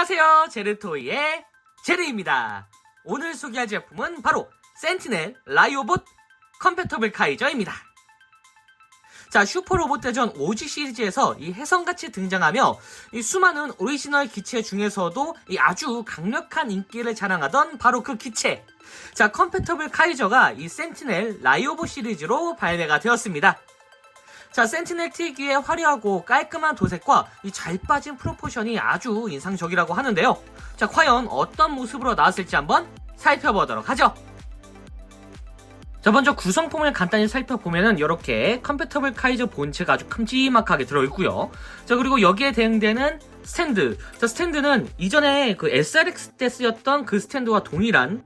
안녕하세요. 제르토이의 제르입니다. 오늘 소개할 제품은 바로 센티넬 라이오봇 컴패터블 카이저입니다. 자, 슈퍼로봇 대전 오지 시리즈에서 이 해성같이 등장하며 이 수많은 오리지널 기체 중에서도 이 아주 강력한 인기를 자랑하던 바로 그 기체. 자, 컴패터블 카이저가 이 센티넬 라이오봇 시리즈로 발매가 되었습니다. 자, 센티넬 특유의 화려하고 깔끔한 도색과 이 잘 빠진 프로포션이 아주 인상적이라고 하는데요. 자, 과연 어떤 모습으로 나왔을지 한번 살펴보도록 하죠. 자, 먼저 구성품을 간단히 살펴보면은 이렇게 컴패터블 카이저 본체가 아주 큼지막하게 들어있고요. 자, 그리고 여기에 대응되는 스탠드. 자, 스탠드는 이전에 그 SRX 때 쓰였던 그 스탠드와 동일한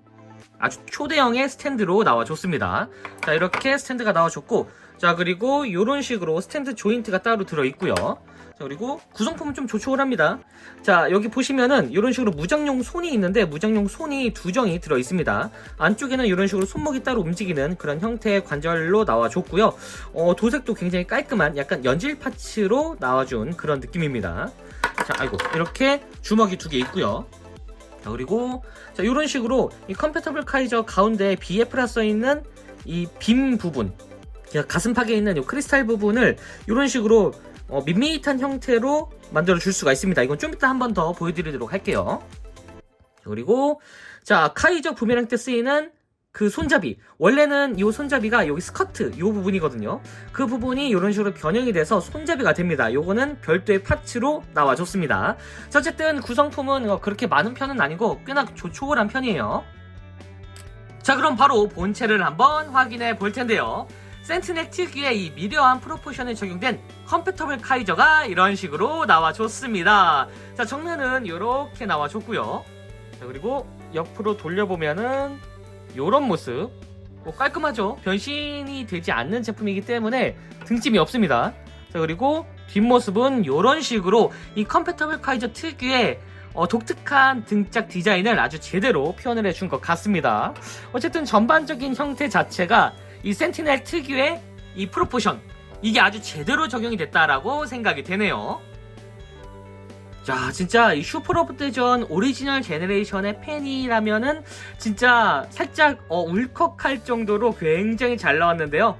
아주 초대형의 스탠드로 나와줬습니다. 자, 이렇게 스탠드가 나와줬고, 자, 그리고 이런 식으로 스탠드 조인트가 따로 들어있고요. 자, 그리고 구성품은 좀 조촐합니다. 자, 여기 보시면은 이런 식으로 무장용 손이 있는데 무장용 손이 두 정이 들어 있습니다. 안쪽에는 이런 식으로 손목이 따로 움직이는 그런 형태의 관절로 나와줬고요. 어, 도색도 굉장히 깔끔한 약간 연질 파츠로 나와준 그런 느낌입니다. 자, 아이고, 이렇게 주먹이 두 개 있고요. 자, 그리고 자, 이런 식으로 이 컴패터블 카이저 가운데 BF라 써 있는 이 빔 부분, 가슴팍에 있는 이 크리스탈 부분을 이런 식으로 어, 밋밋한 형태로 만들어 줄 수가 있습니다. 이건 좀 이따 한 번 더 보여드리도록 할게요. 그리고 자 카이저 부메랑 때 쓰이는 그 손잡이. 원래는 이 손잡이가 여기 스커트 이 부분이거든요. 그 부분이 이런 식으로 변형이 돼서 손잡이가 됩니다. 요거는 별도의 파츠로 나와줬습니다. 자, 어쨌든 구성품은 어, 그렇게 많은 편은 아니고 꽤나 조촐한 편이에요. 자 그럼 바로 본체를 한번 확인해 볼 텐데요 센트넥 특유의 이 미려한 프로포션에 적용된 컴패터블 카이저가 이런 식으로 나와줬습니다. 자 정면은 이렇게 나와줬고요. 자 그리고 옆으로 돌려보면은 요런 모습. 뭐 깔끔하죠? 변신이 되지 않는 제품이기 때문에 등짐이 없습니다. 자 그리고 뒷모습은 요런 식으로 이 컴패터블 카이저 특유의 어, 독특한 등짝 디자인을 아주 제대로 표현을 해준 것 같습니다. 어쨌든 전반적인 형태 자체가 이 센티넬 특유의 이 프로포션 이게 아주 제대로 적용이 됐다라고 생각이 되네요 자, 진짜 이 슈퍼로봇 대전 오리지널 제너레이션의 팬이라면은 진짜 살짝 어, 울컥할 정도로 굉장히 잘 나왔는데요.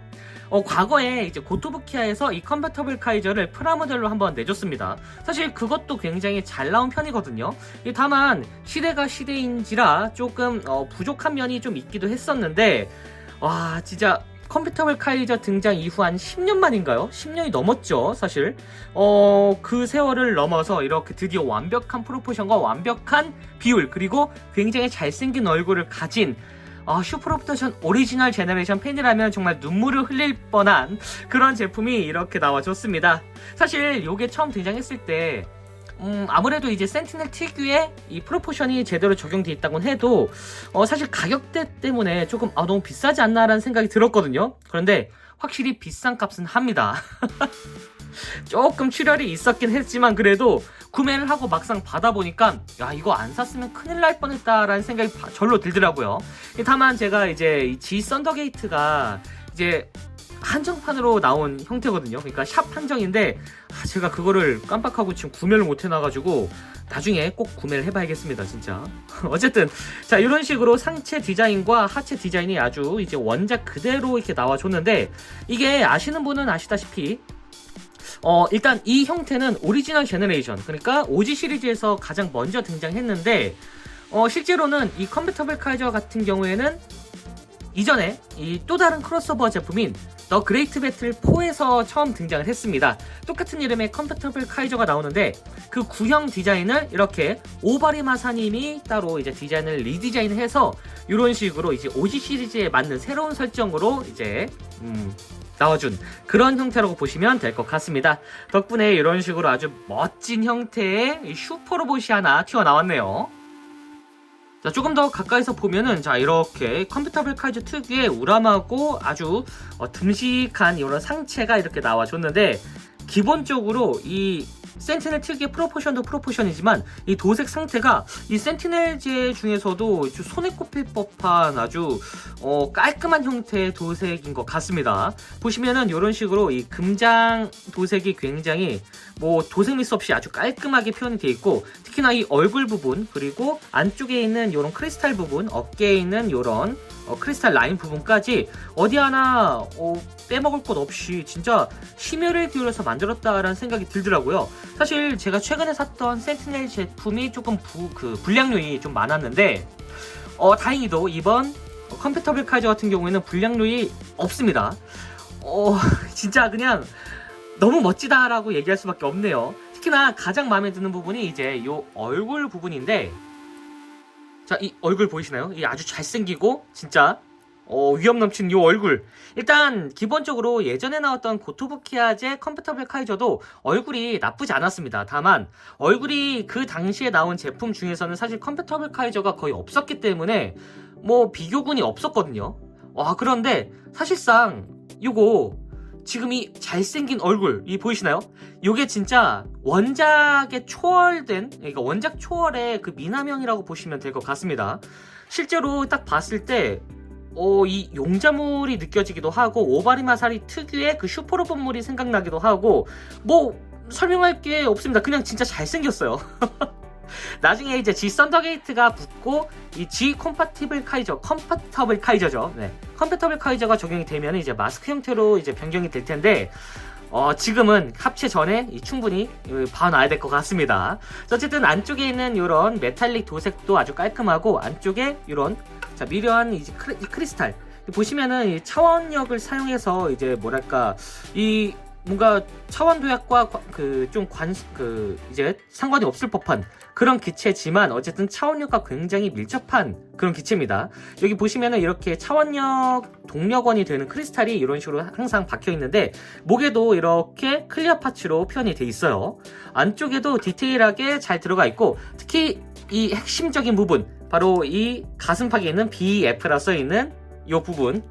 어, 과거에 이제 고토부키아에서 이 컨버터블 카이저를 프라모델로 한번 내줬습니다. 사실 그것도 굉장히 잘 나온 편이거든요. 이 다만 시대가 시대인지라 조금 어, 부족한 면이 좀 있기도 했었는데 와 진짜 컴퓨터블 카이저 등장 이후 한 10년 만인가요? 10년이 넘었죠, 사실. 어, 그 세월을 넘어서 이렇게 드디어 완벽한 프로포션과 완벽한 비율, 그리고 굉장히 잘생긴 얼굴을 가진 아, 슈퍼로프터션 오리지널 제너레이션 팬이라면 정말 눈물을 흘릴 뻔한 그런 제품이 이렇게 나와줬습니다. 사실 이게 처음 등장했을 때 음, 아무래도 이제 센티넬 특유의 이 프로포션이 제대로 적용돼 있다곤 해도 어, 사실 가격대 때문에 조금 아, 너무 비싸지 않나라는 생각이 들었거든요. 그런데 확실히 비싼 값은 합니다. 조금 출혈이 있었긴 했지만 그래도 구매를 하고 막상 받아보니까 야 이거 안 샀으면 큰일 날 뻔했다라는 생각이 바- 절로 들더라고요. 다만 제가 이제 이 G 썬더게이트가 이제 한정판으로 나온 형태거든요. 그러니까 샵 한정인데 아, 제가 그거를 깜빡하고 지금 구매를 못 해놔가지고 나중에 꼭 구매를 해봐야겠습니다, 진짜. 어쨌든 자 이런 식으로 상체 디자인과 하체 디자인이 아주 이제 원작 그대로 이렇게 나와줬는데 이게 아시는 분은 아시다시피 어 일단 이 형태는 오리지널 제너레이션 그러니까 오지 시리즈에서 가장 먼저 등장했는데 어 실제로는 이 컴퓨터블 카이저 같은 경우에는 이전에 이 또 다른 크로스오버 제품인 더 그레이트 배틀 4에서 처음 등장을 했습니다. 똑같은 이름의 컴퓨터블 카이저가 나오는데 그 구형 디자인을 이렇게 오바리 마사님이 따로 이제 디자인을 리디자인해서 이런 식으로 이제 오지 시리즈에 맞는 새로운 설정으로 이제 음, 나와준 그런 형태라고 보시면 될 것 같습니다. 덕분에 이런 식으로 아주 멋진 형태의 이 슈퍼로봇이 하나 튀어나왔네요. 자, 조금 더 가까이서 보면은 자 이렇게 컴퓨터블 카이저 특유의 우람하고 아주 어, 듬직한 이런 상체가 이렇게 나와줬는데 기본적으로 이 센티넬 특유의 프로포션도 프로포션이지만 이 도색 상태가 이 센티넬제 중에서도 손에 꼽힐 법한 아주 어, 깔끔한 형태의 도색인 것 같습니다. 보시면은 이런 식으로 이 금장 도색이 굉장히 뭐 도색 미스 없이 아주 깔끔하게 표현이 되어 있고 특히 특히나 이 얼굴 부분 그리고 안쪽에 있는 이런 크리스탈 부분 어깨에 있는 이런 어, 크리스탈 라인 부분까지 어디 하나 어, 빼먹을 것 없이 진짜 심혈을 기울여서 만들었다라는 생각이 들더라고요. 사실 제가 최근에 샀던 센티넬 제품이 조금 부, 그 불량률이 좀 많았는데 어, 다행히도 이번 컴퓨터블 카이저 같은 경우에는 불량률이 없습니다. 어, 진짜 그냥 너무 멋지다라고 얘기할 수밖에 없네요. 특히나 가장 마음에 드는 부분이 이제 이 얼굴 부분인데 자, 이 얼굴 보이시나요? 이 아주 잘생기고 진짜 어, 위험 넘치는 이 얼굴. 일단 기본적으로 예전에 나왔던 고토부키아제 컴퓨터블 카이저도 얼굴이 나쁘지 않았습니다. 다만 얼굴이 그 당시에 나온 제품 중에서는 사실 컴퓨터블 카이저가 거의 없었기 때문에 뭐 비교군이 없었거든요. 와 그런데 사실상 이거 지금 이 잘생긴 얼굴 이 보이시나요? 이게 진짜 원작에 초월된 그러니까 원작 초월의 그 미남형이라고 보시면 될 것 같습니다. 실제로 딱 봤을 때 어, 이 용자물이 느껴지기도 하고 오바리마사리 특유의 그 슈퍼로봇물이 생각나기도 하고 뭐 설명할 게 없습니다. 그냥 진짜 잘생겼어요. 나중에 이제 G 썬더게이트가 붙고 이 G 컴파티블 카이저, 컴파터블 카이저죠. 네. 컴파터블 카이저가 적용이 되면 이제 마스크 형태로 이제 변경이 될 텐데 어, 지금은 합체 전에 이 충분히 봐놔야 될 것 같습니다. 자, 어쨌든 안쪽에 있는 이런 메탈릭 도색도 아주 깔끔하고 안쪽에 이런 자 미려한 이제 크리, 이 크리스탈 보시면은 이 차원력을 사용해서 이제 뭐랄까 이 뭔가 차원 도약과 그 좀관그 이제 상관이 없을 법한 그런 기체지만 어쨌든 차원력과 굉장히 밀접한 그런 기체입니다. 여기 보시면은 이렇게 차원력 동력원이 되는 크리스탈이 이런 식으로 항상 박혀 있는데 목에도 이렇게 클리어 파츠로 표현이 돼 있어요. 안쪽에도 디테일하게 잘 들어가 있고 특히 이 핵심적인 부분 바로 이 가슴팍에 있는 BF라 써 있는 이 부분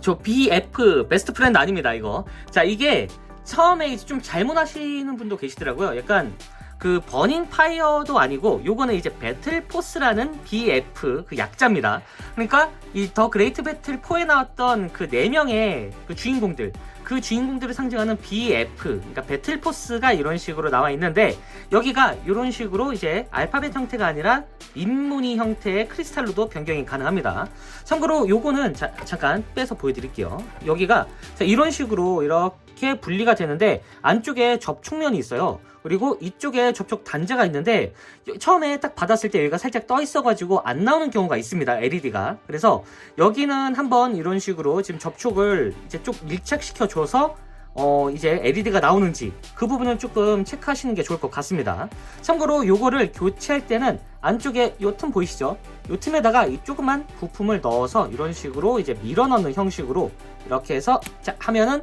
저 BF 베스트 프렌드 아닙니다 이거 자 이게 처음에 좀 잘못 하시는 분도 계시더라고요 약간 그 버닝 파이어도 아니고 요거는 이제 배틀 포스라는 BF 그 약자입니다 그러니까 이 더 그레이트 배틀 4에 나왔던 그 네 명의 그 주인공들 그 주인공들을 상징하는 BF, 그러니까 배틀 포스가 이런 식으로 나와 있는데 여기가 이런 식으로 이제 알파벳 형태가 아니라 인무늬 형태의 크리스탈로도 변경이 가능합니다. 참고로 요거는 자, 잠깐 빼서 보여드릴게요. 여기가 자, 이런 식으로 이렇게 분리가 되는데 안쪽에 접촉면이 있어요. 그리고 이쪽에 접촉 단자가 있는데 처음에 딱 받았을 때 여기가 살짝 떠 있어가지고 안 나오는 경우가 있습니다. LED가. 그래서 여기는 한번 이런 식으로 지금 접촉을 이제 좀 밀착시켜 줘서 어 이제 LED가 나오는지 그 부분은 조금 체크하시는 게 좋을 것 같습니다. 참고로 요거를 교체할 때는 안쪽에 요 틈 보이시죠? 요 틈에다가 이 조그만 부품을 넣어서 이런 식으로 이제 밀어 넣는 형식으로 이렇게 해서 자 하면은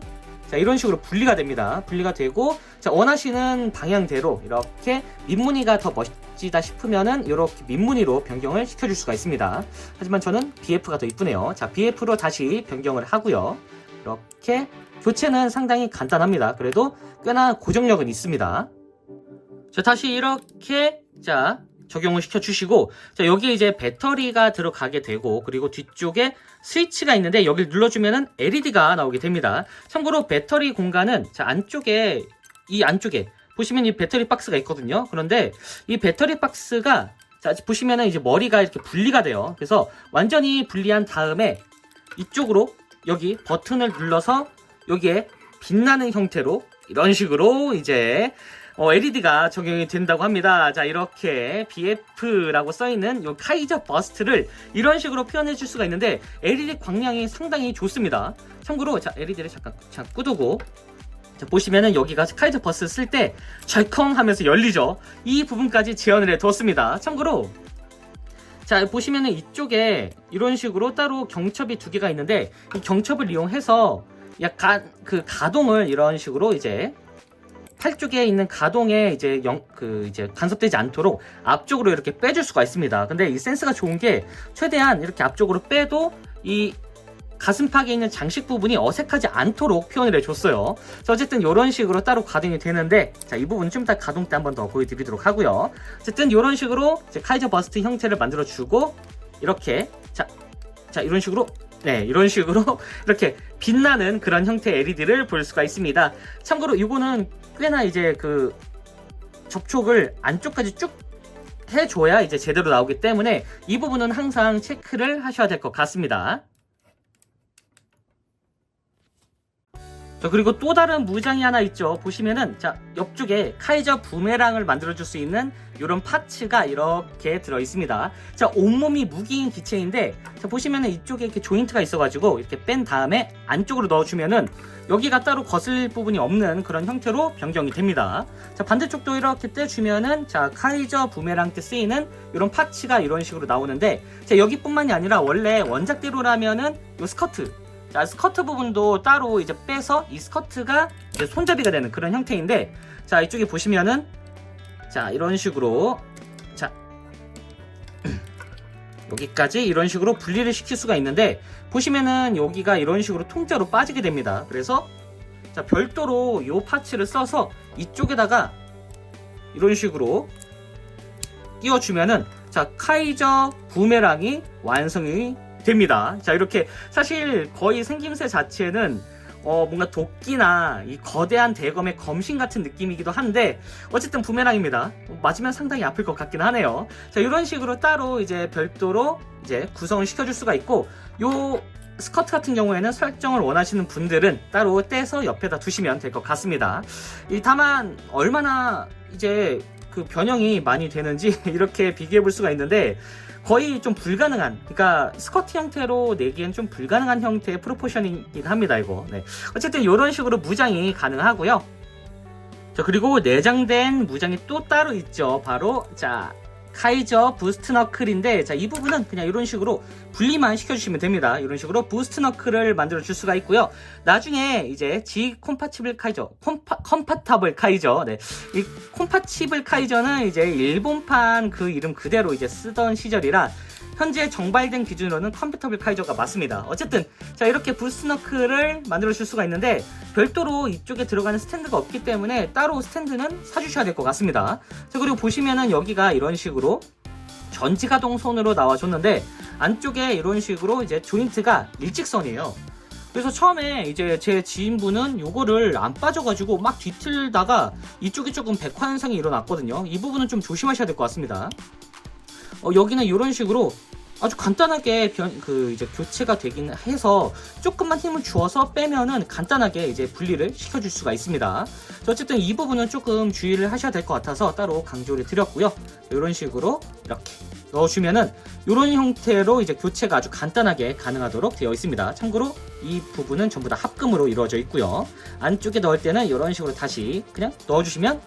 자 이런 식으로 분리가 됩니다. 분리가 되고 자 원하시는 방향대로 이렇게 민무늬가 더 멋지다 싶으면은 이렇게 민무늬로 변경을 시켜줄 수가 있습니다. 하지만 저는 BF가 더 이쁘네요. 자 BF로 다시 변경을 하고요. 이렇게 교체는 상당히 간단합니다. 그래도 꽤나 고정력은 있습니다. 자 다시 이렇게 자 적용을 시켜 주시고 자 여기 이제 배터리가 들어가게 되고 그리고 뒤쪽에 스위치가 있는데 여기를 눌러주면은 LED가 나오게 됩니다. 참고로 배터리 공간은 자 안쪽에 이 안쪽에 보시면 이 배터리 박스가 있거든요. 그런데 이 배터리 박스가 자 보시면은 이제 머리가 이렇게 분리가 돼요. 그래서 완전히 분리한 다음에 이쪽으로 여기 버튼을 눌러서 여기에 빛나는 형태로 이런 식으로 이제 어, LED가 적용이 된다고 합니다. 자, 이렇게 BF라고 써있는 이 카이저 버스트를 이런 식으로 표현해 줄 수가 있는데 LED 광량이 상당히 좋습니다. 참고로 자, LED를 잠깐, 잠깐 끄두고 자, 보시면은 여기가 카이저 버스 쓸 때 절컹 하면서 열리죠. 이 부분까지 지원을 해 두었습니다. 참고로 자 보시면은 이쪽에 이런 식으로 따로 경첩이 두 개가 있는데 이 경첩을 이용해서 약간 그 가동을 이런 식으로 이제 팔 쪽에 있는 가동에 이제 영, 그 이제 간섭되지 않도록 앞쪽으로 이렇게 빼줄 수가 있습니다. 근데 이 센스가 좋은 게 최대한 이렇게 앞쪽으로 빼도 이 가슴팍에 있는 장식 부분이 어색하지 않도록 표현을 해줬어요. 자, 어쨌든 이런 식으로 따로 가동이 되는데, 자, 이 부분 좀 이따 가동 때 한 번 더 보여드리도록 하고요. 어쨌든 이런 식으로 카이저 버스트 형태를 만들어주고, 이렇게, 자, 자, 이런 식으로, 네, 이런 식으로 이렇게 빛나는 그런 형태의 LED를 볼 수가 있습니다. 참고로 이거는 꽤나 이제 그 접촉을 안쪽까지 쭉 해줘야 이제 제대로 나오기 때문에 이 부분은 항상 체크를 하셔야 될 것 같습니다. 자, 그리고 또 다른 무장이 하나 있죠. 보시면은, 자, 옆쪽에 카이저 부메랑을 만들어줄 수 있는 이런 파츠가 이렇게 들어 있습니다. 자, 온몸이 무기인 기체인데, 자, 보시면은 이쪽에 이렇게 조인트가 있어가지고, 이렇게 뺀 다음에 안쪽으로 넣어주면은, 여기가 따로 거슬릴 부분이 없는 그런 형태로 변경이 됩니다. 자, 반대쪽도 이렇게 떼주면은, 자, 카이저 부메랑 때 쓰이는 이런 파츠가 이런 식으로 나오는데, 자, 여기뿐만이 아니라 원래 원작대로라면은, 요 스커트, 자, 스커트 부분도 따로 이제 빼서 이 스커트가 이제 손잡이가 되는 그런 형태인데, 자, 이쪽에 보시면은, 자, 이런 식으로, 자, 여기까지 이런 식으로 분리를 시킬 수가 있는데, 보시면은 여기가 이런 식으로 통째로 빠지게 됩니다. 그래서, 자, 별도로 요 파츠를 써서 이쪽에다가 이런 식으로 끼워주면은, 자, 카이저 부메랑이 완성이 됩니다. 자, 이렇게 사실 거의 생김새 자체는 어, 뭔가 도끼나 이 거대한 대검의 검신 같은 느낌이기도 한데 어쨌든 부메랑입니다. 맞으면 상당히 아플 것 같긴 하네요. 자, 이런 식으로 따로 이제 별도로 이제 구성을 시켜줄 수가 있고 요 스커트 같은 경우에는 설정을 원하시는 분들은 따로 떼서 옆에다 두시면 될 것 같습니다. 이 다만 얼마나 이제 그 변형이 많이 되는지 이렇게 비교해 볼 수가 있는데 거의 좀 불가능한 그러니까 스커트 형태로 내기엔 좀 불가능한 형태의 프로포션이긴 합니다 이거. 네. 어쨌든 이런 식으로 무장이 가능하고요. 자 그리고 내장된 무장이 또 따로 있죠. 바로 자 카이저 부스트 너클인데 자 이 부분은 그냥 이런 식으로 분리만 시켜주시면 됩니다 이런 식으로 부스트 너클을 만들어 줄 수가 있고요 나중에 이제 G 콤파티블 카이저 콤파, 컴파타블 카이저 네. 이 콤파티블 카이저는 이제 일본판 그 이름 그대로 이제 쓰던 시절이라 현재 정발된 기준으로는 컴퓨터블 카이저가 맞습니다. 어쨌든 자 이렇게 부스너클을 만들어 줄 수가 있는데 별도로 이쪽에 들어가는 스탠드가 없기 때문에 따로 스탠드는 사주셔야 될 것 같습니다. 자 그리고 보시면은 여기가 이런 식으로 전지가동 손으로 나와줬는데 안쪽에 이런 식으로 이제 조인트가 일직선이에요. 그래서 처음에 이제 제 지인분은 요거를 안 빠져가지고 막 뒤틀다가 이쪽이 조금 백화 현상이 일어났거든요. 이 부분은 좀 조심하셔야 될 것 같습니다. 어, 여기는 이런 식으로 아주 간단하게 변, 그 이제 교체가 되긴 해서 조금만 힘을 주어서 빼면은 간단하게 이제 분리를 시켜줄 수가 있습니다. 자, 어쨌든 이 부분은 조금 주의를 하셔야 될 것 같아서 따로 강조를 드렸고요. 이런 식으로 이렇게 넣어주면은 이런 형태로 이제 교체가 아주 간단하게 가능하도록 되어 있습니다. 참고로 이 부분은 전부 다 합금으로 이루어져 있고요. 안쪽에 넣을 때는 이런 식으로 다시 그냥 넣어주시면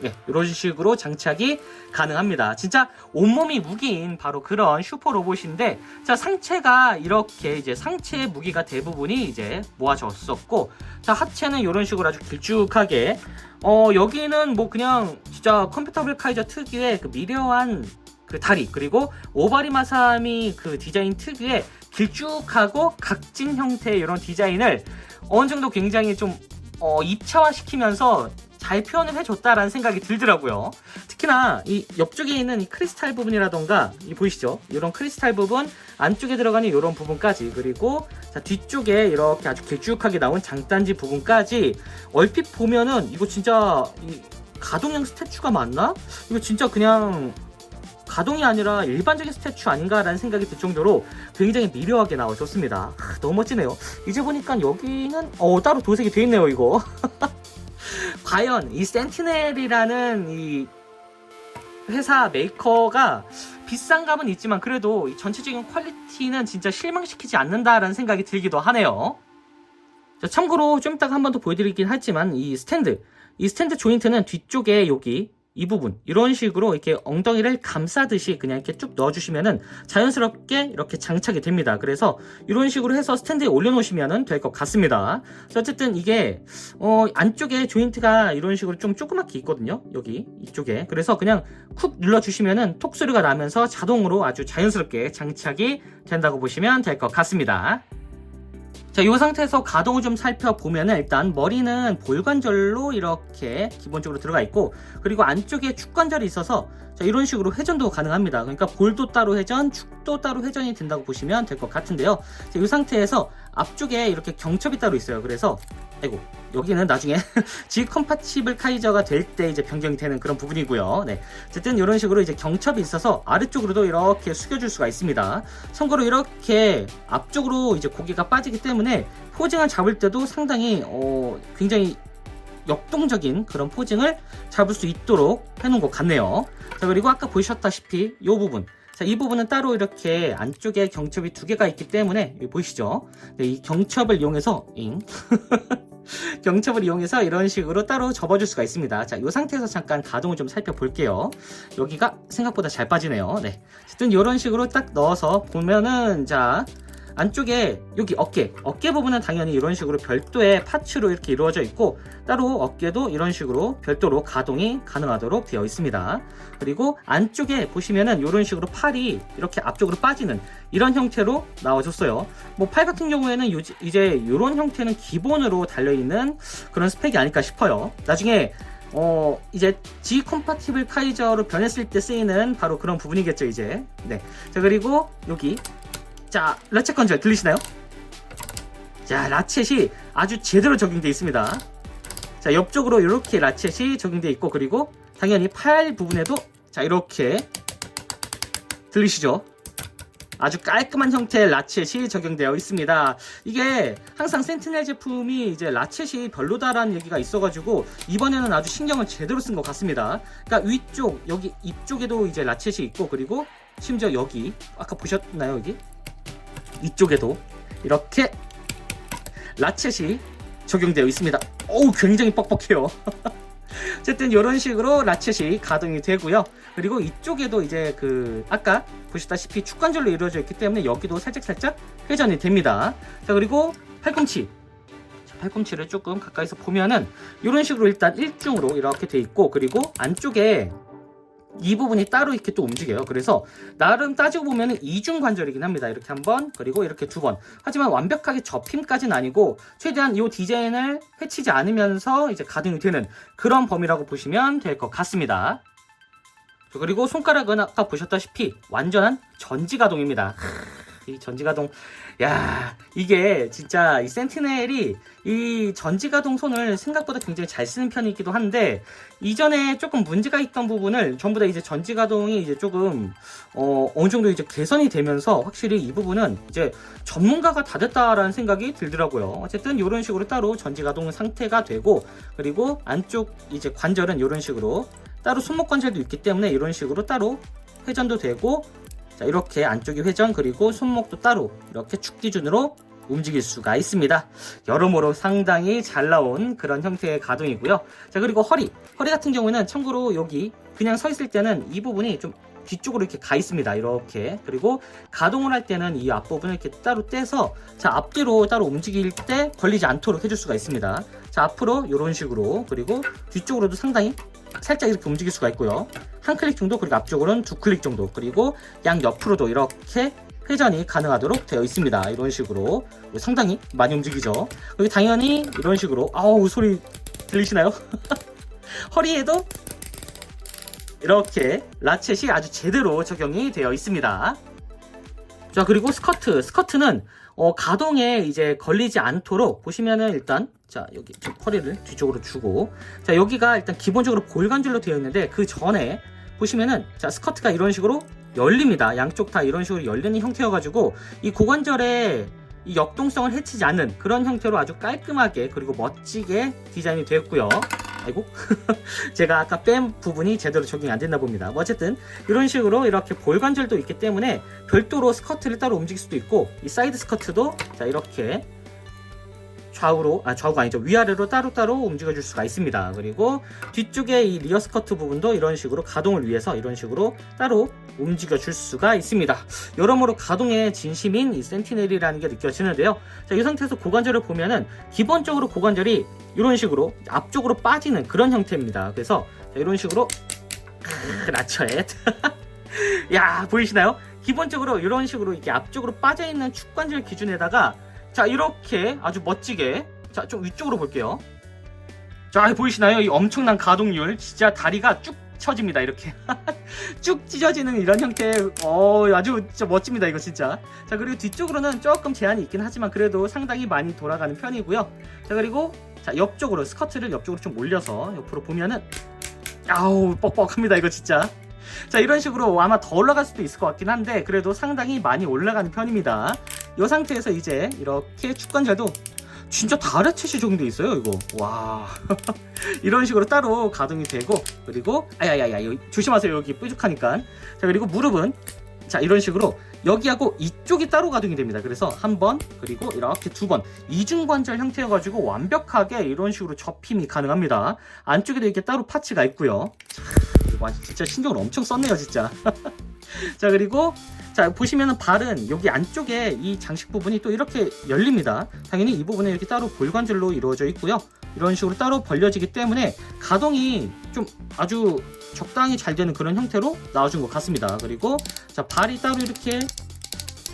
네, 이런 식으로 장착이 가능합니다. 진짜 온몸이 무기인 바로 그런 슈퍼 로봇인데, 자, 상체가 이렇게 이제 상체 무기가 대부분이 이제 모아졌었고, 자, 하체는 이런 식으로 아주 길쭉하게, 어, 여기는 뭐 그냥 진짜 컴퓨터블 카이저 특유의 그 미려한 그 다리, 그리고 오바리 마사미 그 디자인 특유의 길쭉하고 각진 형태의 이런 디자인을 어느 정도 굉장히 좀, 어, 입체화시키면서 잘 표현을 해줬다라는 생각이 들더라고요. 특히나 이 옆쪽에 있는 이 크리스탈 부분이라던가 이 보이시죠? 이런 크리스탈 부분 안쪽에 들어가는 이런 부분까지 그리고 자, 뒤쪽에 이렇게 아주 길쭉하게 나온 장단지 부분까지 얼핏 보면은 이거 진짜 이 가동형 스태츄가 맞나? 이거 진짜 그냥 가동이 아니라 일반적인 스태츄 아닌가라는 생각이 들 정도로 굉장히 미려하게 나와줬습니다. 하, 너무 멋지네요. 이제 보니까 여기는 어 따로 도색이 돼 있네요 이거. 과연 이 센티넬이라는 이 회사 메이커가 비싼 감은 있지만 그래도 이 전체적인 퀄리티는 진짜 실망시키지 않는다라는 생각이 들기도 하네요. 자, 참고로 좀 이따가 한 번 더 보여드리긴 하지만 이 스탠드, 이 스탠드 조인트는 뒤쪽에 여기 이 부분 이런 식으로 이렇게 엉덩이를 감싸듯이 그냥 이렇게 쭉 넣어주시면은 자연스럽게 이렇게 장착이 됩니다. 그래서 이런 식으로 해서 스탠드에 올려놓으시면 될것 같습니다. 어쨌든 이게 어, 안쪽에 조인트가 이런 식으로 좀 조그맣게 있거든요. 여기 이쪽에 그래서 그냥 쿡 눌러주시면은 톡 소리가 나면서 자동으로 아주 자연스럽게 장착이 된다고 보시면 될 것 같습니다. 자, 이 상태에서 가동을 좀 살펴보면 일단 머리는 볼관절로 이렇게 기본적으로 들어가 있고 그리고 안쪽에 축관절이 있어서 자, 이런 식으로 회전도 가능합니다. 그러니까 볼도 따로 회전, 축도 따로 회전이 된다고 보시면 될 것 같은데요. 자, 이 상태에서 앞쪽에 이렇게 경첩이 따로 있어요. 그래서 아이고 여기는 나중에 G 컴파티블 카이저가 될 때 이제 변경이 되는 그런 부분이고요. 네. 어쨌든 이런 식으로 이제 경첩이 있어서 아래쪽으로도 이렇게 숙여줄 수가 있습니다. 참고로 이렇게 앞쪽으로 이제 고개가 빠지기 때문에 포징을 잡을 때도 상당히 어, 굉장히 역동적인 그런 포징을 잡을 수 있도록 해놓은 것 같네요. 자, 그리고 아까 보셨다시피 이 부분. 자, 이 부분은 따로 이렇게 안쪽에 경첩이 두 개가 있기 때문에 여기 보이시죠? 네, 이 경첩을 이용해서 잉. 경첩을 이용해서 이런 식으로 따로 접어줄 수가 있습니다. 자, 이 상태에서 잠깐 가동을 좀 살펴볼게요. 여기가 생각보다 잘 빠지네요. 네. 어쨌든 이런 식으로 딱 넣어서 보면은, 자, 안쪽에 여기 어깨, 어깨 부분은 당연히 이런 식으로 별도의 파츠로 이렇게 이루어져 있고 따로 어깨도 이런 식으로 별도로 가동이 가능하도록 되어 있습니다. 그리고 안쪽에 보시면은 이런 식으로 팔이 이렇게 앞쪽으로 빠지는 이런 형태로 나와줬어요. 뭐 팔 같은 경우에는 요지- 이제 이런 형태는 기본으로 달려있는 그런 스펙이 아닐까 싶어요. 나중에 어 이제 G 컴파티블 카이저로 변했을 때 쓰이는 바로 그런 부분이겠죠 이제. 네. 자 그리고 여기 자, 라쳇 건절 들리시나요? 자, 라쳇이 아주 제대로 적용되어 있습니다. 자, 옆쪽으로 이렇게 라쳇이 적용되어 있고, 그리고 당연히 팔 부분에도 자, 이렇게 들리시죠? 아주 깔끔한 형태의 라쳇이 적용되어 있습니다. 이게 항상 센티넬 제품이 이제 라쳇이 별로다라는 얘기가 있어가지고 이번에는 아주 신경을 제대로 쓴 것 같습니다. 그러니까 위쪽 여기 이쪽에도 이제 라쳇이 있고 그리고 심지어 여기 아까 보셨나요 여기 이쪽에도 이렇게 라쳇이 적용되어 있습니다. 어우 굉장히 뻑뻑해요. 어쨌든 이런 식으로 라쳇이 가동이 되고요. 그리고 이쪽에도 이제 그 아까 보셨다시피 축관절로 이루어져 있기 때문에 여기도 살짝살짝 회전이 됩니다. 자 그리고 팔꿈치 자, 팔꿈치를 조금 가까이서 보면은 이런 식으로 일단 일중으로 이렇게 돼 있고 그리고 안쪽에 이 부분이 따로 이렇게 또 움직여요. 그래서 나름 따지고 보면 이중 관절이긴 합니다. 이렇게 한 번, 그리고 이렇게 두 번. 하지만 완벽하게 접힘까지는 아니고 최대한 이 디자인을 해치지 않으면서 이제 가동이 되는 그런 범위라고 보시면 될 것 같습니다. 자, 그리고 손가락은 아까 보셨다시피 완전한 전지 가동입니다. 이 전지 가동, 야 이게 진짜 이 센티넬이 이 전지 가동 손을 생각보다 굉장히 잘 쓰는 편이기도 한데 이전에 조금 문제가 있던 부분을 전부 다 이제 전지 가동이 이제 조금 어, 어느 정도 이제 개선이 되면서 확실히 이 부분은 이제 전문가가 다 됐다라는 생각이 들더라고요. 어쨌든 이런 식으로 따로 전지 가동 상태가 되고 그리고 안쪽 이제 관절은 이런 식으로 따로 손목 관절도 있기 때문에 이런 식으로 따로 회전도 되고 자 이렇게 안쪽이 회전 그리고 손목도 따로 이렇게 축 기준으로 움직일 수가 있습니다. 여러모로 상당히 잘 나온 그런 형태의 가동이고요. 자 그리고 허리 허리 같은 경우는 참고로 여기 그냥 서 있을 때는 이 부분이 좀 뒤쪽으로 이렇게 가 있습니다. 이렇게 그리고 가동을 할 때는 이 앞부분을 이렇게 따로 떼서 자 앞뒤로 따로 움직일 때 걸리지 않도록 해줄 수가 있습니다. 자 앞으로 이런 식으로 그리고 뒤쪽으로도 상당히 살짝 이렇게 움직일 수가 있고요. 한 클릭 정도 그리고 앞쪽으로는 두 클릭 정도 그리고 양 옆으로도 이렇게 회전이 가능하도록 되어 있습니다. 이런 식으로 상당히 많이 움직이죠. 그리고 당연히 이런 식으로 아우 소리 들리시나요? 허리에도 이렇게 라쳇이 아주 제대로 적용이 되어 있습니다. 자 그리고 스커트. 스커트는 어, 가동에 이제 걸리지 않도록 보시면은 일단 자 여기 좀 허리를 뒤쪽으로 주고 자 여기가 일단 기본적으로 볼관절로 되어 있는데 그 전에 보시면은 자 스커트가 이런 식으로 열립니다. 양쪽 다 이런 식으로 열리는 형태여가지고 이 고관절에 이 역동성을 해치지 않는 그런 형태로 아주 깔끔하게 그리고 멋지게 디자인이 되었고요 아이고 제가 아까 뺀 부분이 제대로 적용이 안 됐나 봅니다. 뭐 어쨌든 이런 식으로 이렇게 볼관절도 있기 때문에 별도로 스커트를 따로 움직일 수도 있고 이 사이드 스커트도 자 이렇게 좌우로 아 좌우가 아니죠. 위아래로 따로따로 움직여 줄 수가 있습니다. 그리고 뒤쪽에 이 리어 스커트 부분도 이런 식으로 가동을 위해서 이런 식으로 따로 움직여 줄 수가 있습니다. 여러모로 가동의 진심인 이 센티넬이라는 게 느껴지는데요. 자 이 상태에서 고관절을 보면은 기본적으로 고관절이 이런 식으로 앞쪽으로 빠지는 그런 형태입니다. 그래서 자, 이런 식으로 라처엣 야 보이시나요? 기본적으로 이런 식으로 이렇게 앞쪽으로 빠져 있는 축관절 기준에다가 자 이렇게 아주 멋지게. 자 좀 위쪽으로 볼게요. 자 보이시나요? 이 엄청난 가동률. 진짜 다리가 쭉 쳐집니다 이렇게. 쭉 찢어지는 이런 형태. 어 아주 진짜 멋집니다 이거 진짜. 자 그리고 뒤쪽으로는 조금 제한이 있긴 하지만 그래도 상당히 많이 돌아가는 편이고요. 자 그리고 자 옆쪽으로 스커트를 옆쪽으로 좀 올려서 옆으로 보면은 아우 뻑뻑합니다 이거 진짜. 자 이런 식으로 아마 더 올라갈 수도 있을 것 같긴 한데 그래도 상당히 많이 올라가는 편입니다 이 상태에서 이제 이렇게 축관절도 진짜 다래채시 적용돼 있어요 이거. 와. 이런 식으로 따로 가동이 되고 그리고 아야야야 조심하세요. 여기 뾰족하니까. 자 그리고 무릎은 자 이런 식으로 여기하고 이쪽이 따로 가동이 됩니다. 그래서 한 번 그리고 이렇게 두 번. 이중관절 형태여 가지고 완벽하게 이런 식으로 접힘이 가능합니다. 안쪽에도 이렇게 따로 파츠가 있고요. 자, 이거 진짜 신경을 엄청 썼네요 진짜. 자 그리고 자 보시면은 발은 여기 안쪽에 이 장식 부분이 또 이렇게 열립니다. 당연히 이 부분에 이렇게 따로 볼관절로 이루어져 있고요. 이런 식으로 따로 벌려지기 때문에 가동이 좀 아주 적당히 잘 되는 그런 형태로 나와준 것 같습니다. 그리고 자 발이 따로 이렇게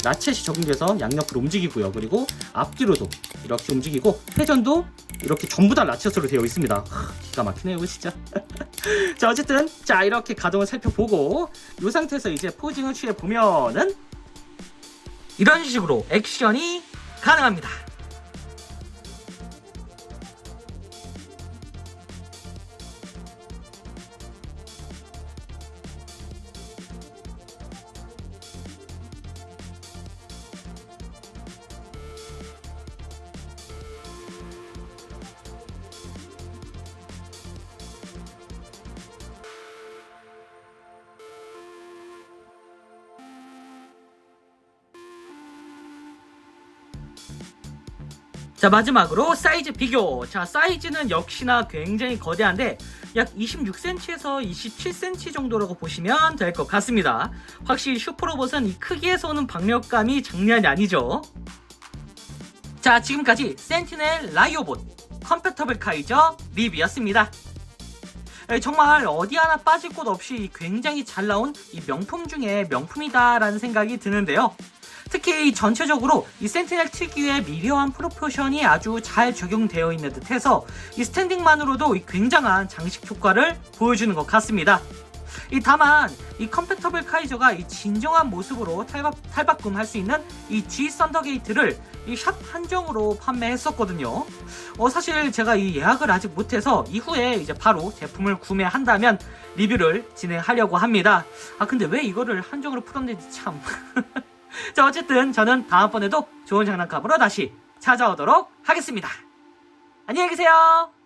라쳇이 적용돼서 양옆으로 움직이고요. 그리고 앞뒤로도 이렇게 움직이고 회전도 이렇게 전부 다 라쳇으로 되어 있습니다. 하, 기가 막히네요 진짜. 자 어쨌든 자 이렇게 가동을 살펴보고 이 상태에서 이제 포징을 취해 보면은 이런 식으로 액션이 가능합니다. 자 마지막으로 사이즈 비교. 자 사이즈는 역시나 굉장히 거대한데 약 26cm에서 27cm 정도라고 보시면 될 것 같습니다. 확실히 슈퍼로봇은 이 크기에서 오는 박력감이 장난이 아니죠. 자 지금까지 센티넬 라이오봇 컴패터블 카이저 리뷰였습니다. 에, 정말 어디 하나 빠질 곳 없이 굉장히 잘 나온 이 명품 중에 명품이다라는 생각이 드는데요 특히 이 전체적으로 이 센티넬 특유의 미려한 프로포션이 아주 잘 적용되어 있는 듯해서 이 스탠딩만으로도 이 굉장한 장식 효과를 보여주는 것 같습니다. 이 다만 이 컴패터블 카이저가 이 진정한 모습으로 탈바, 탈바꿈 할 수 있는 이 G 썬더게이트를 이 샵 한정으로 판매했었거든요. 어 사실 제가 이 예약을 아직 못해서 이후에 이제 바로 제품을 구매한다면 리뷰를 진행하려고 합니다. 아 근데 왜 이거를 한정으로 풀었는지 참. 자, 어쨌든 저는 다음번에도 좋은 장난감으로 다시 찾아오도록 하겠습니다. 안녕히 계세요.